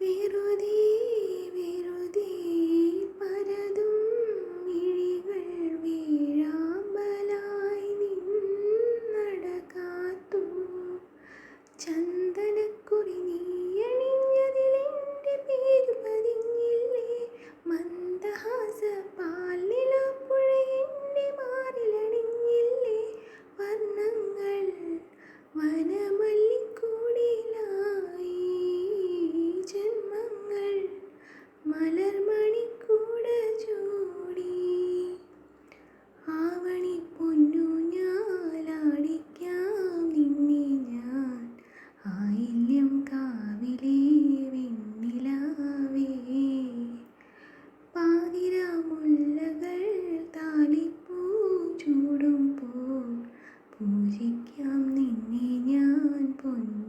വെറുതേ വെറുതേ പലതും ഇഴികൾ വീഴാമ്പലായി നിന്നടകാത്തു. ചന്ദനക്കുറി നീയണിഞ്ഞതിലെന്റെ പേര് പതിഞ്ഞില്ലേ? മന്ദഹാസ പാലിലപ്പുഴ എന്റെ മാറിലണിഞ്ഞില്ലേ? വർണങ്ങൾ വന മലർമണിക്കൂട ചൂടി. ആവണി പൊന്നു ഞാലാടിക്കാം നിന്നെ ഞാൻ. ആയില്യം കാവിലെ വെണ്ണിലാവേ. പാതിര മുല്ലകൾ താലിപ്പൂ ചൂടുമ്പോൾ പൂജിക്കാം നിന്നെ ഞാൻ പൊന്നു